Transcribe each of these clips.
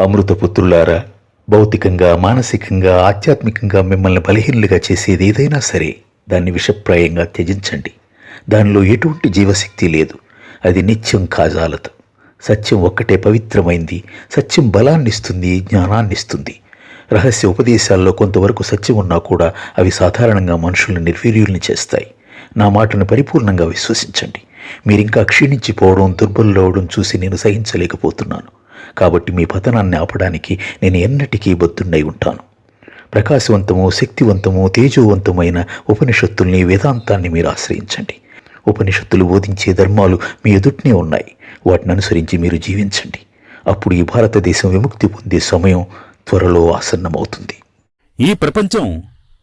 అమృతపుత్రులారా భౌతికంగా మానసికంగా ఆధ్యాత్మికంగా మిమ్మల్ని బలహీనులుగా చేసేది ఏదైనా సరే దాన్ని విషప్రాయంగా త్యజించండి. దానిలో ఎటువంటి జీవశక్తి లేదు. అది నిత్యం కాజాలదు. సత్యం ఒక్కటే పవిత్రమైంది. సత్యం బలాన్నిస్తుంది జ్ఞానాన్నిస్తుంది. రహస్య ఉపదేశాల్లో కొంతవరకు సత్యం ఉన్నా కూడా అవి సాధారణంగా మనుషులను నిర్వీర్యుల్ని చేస్తాయి. నా మాటను పరిపూర్ణంగా విశ్వసించండి. మీరింకా క్షీణించిపోవడం దుర్బలవడం చూసి నేను సహించలేకపోతున్నాను. కాబట్టి మీ పతనాన్ని ఆపడానికి నేను ఎన్నటికీ బొద్దున్నై ఉంటాను. ప్రకాశవంతము శక్తివంతము తేజోవంతమైన ఉపనిషత్తుల్ని వేదాంతాన్ని మీరు ఆశ్రయించండి. ఉపనిషత్తులు బోధించే ధర్మాలు మీ ఎదుటినే ఉన్నాయి. వాటిని అనుసరించి మీరు జీవించండి. అప్పుడు ఈ భారతదేశం విముక్తి పొందే సమయం త్వరలో ఆసన్నమవుతుంది. ఈ ప్రపంచం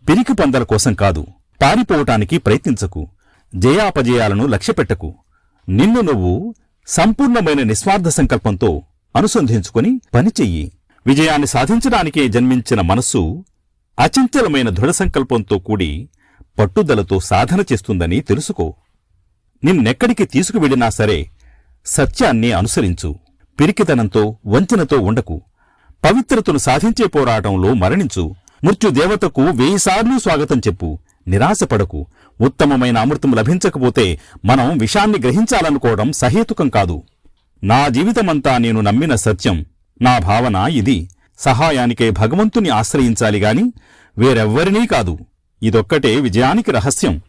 పిరికి పందల కోసం కాదు పారిపోవటానికి ప్రయత్నించకు జయాపజయాలను లక్ష్యపెట్టకు. నిన్ను నువ్వు సంపూర్ణమైన నిస్వార్థ సంకల్పంతో అనుసంధించుకుని పనిచెయ్యి విజయాన్ని సాధించడానికే జన్మించిన మనస్సు అచంచలమైన దృఢ సంకల్పంతో కూడి పట్టుదలతో సాధన చేస్తుందని తెలుసుకో. నిన్నెక్కడికి తీసుకువెళ్ళినా సరే సత్యాన్ని అనుసరించు. పిరికితనంతో వంచనతో ఉండకు. పవిత్రతను సాధించే పోరాటంలో మరణించు. మృత్యుదేవతకు వెయ్యిసార్లు స్వాగతం చెప్పు. నిరాశపడకు. ఉత్తమమైన అమృతం లభించకపోతే మనం విషాన్ని గ్రహించాలనుకోవడం సహేతుకం కాదు. నా జీవితమంతా నేను నమ్మిన సత్యం నా భావన ఇది. సహాయానికే భగవంతుని ఆశ్రయించాలి గాని వేరెవ్వరినీ కాదు. ఇదొక్కటే విజయానికి రహస్యం.